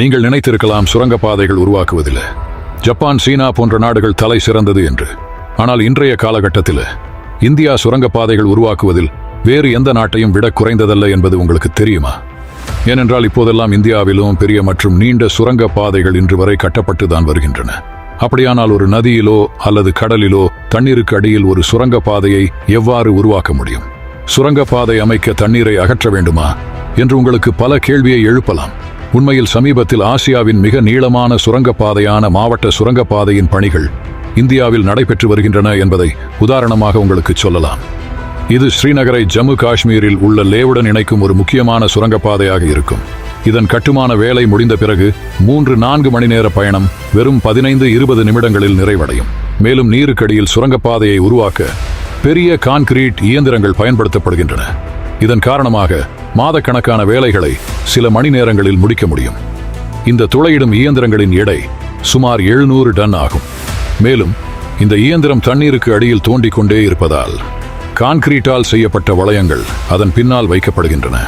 நீங்கள் நினைத்திருக்கலாம் சுரங்கப்பாதைகள் உருவாக்குவதில் ஜப்பான் சீனா போன்ற நாடுகள் தலை சிறந்தது என்று. ஆனால் இன்றைய காலகட்டத்தில் இந்தியா சுரங்கப்பாதைகள் உருவாக்குவதில் வேறு எந்த நாட்டையும் விட குறைந்ததல்ல என்பது உங்களுக்கு தெரியுமா? ஏனென்றால் இப்போதெல்லாம் இந்தியாவிலும் பெரிய மற்றும் நீண்ட சுரங்க பாதைகள் இன்று வரை கட்டப்பட்டு தான் வருகின்றன. அப்படியானால் ஒரு நதியிலோ அல்லது கடலிலோ தண்ணீருக்கு அடியில் ஒரு சுரங்க பாதையை எவ்வாறு உருவாக்க முடியும்? சுரங்க பாதை அமைக்க தண்ணீரை அகற்ற வேண்டுமா? என்று உங்களுக்கு பல கேள்வியை எழுப்பலாம். உண்மையில் சமீபத்தில் ஆசியாவின் மிக நீளமான சுரங்கப்பாதையான மாவட்ட சுரங்கப்பாதையின் பணிகள் இந்தியாவில் நடைபெற்று வருகின்றன என்பதை உதாரணமாக உங்களுக்கு சொல்லலாம். இது ஸ்ரீநகரை ஜம்மு காஷ்மீரில் உள்ள லேவுடன் இணைக்கும் ஒரு முக்கியமான சுரங்கப்பாதையாக இருக்கும். இதன் கட்டுமான வேலை முடிந்த பிறகு மூன்று நான்கு மணி நேர பயணம் வெறும் பதினைந்து இருபது நிமிடங்களில் நிறைவடையும். மேலும் நீருக்கடியில் சுரங்கப்பாதையை உருவாக்க பெரிய கான்கிரீட் இயந்திரங்கள் பயன்படுத்தப்படுகின்றன. இதன் காரணமாக மாதக்கணக்கான வேலைகளை சில மணி நேரங்களில் முடிக்க முடியும். இந்த துளையிடும் இயந்திரங்களின் எடை சுமார் எழுநூறு டன் ஆகும். மேலும் இந்த இயந்திரம் தண்ணீருக்கு அடியில் தோண்டிக் கொண்டே இருப்பதால் கான்கிரீட்டால் செய்யப்பட்ட வளையங்கள் அதன் பின்னால் வைக்கப்படுகின்றன.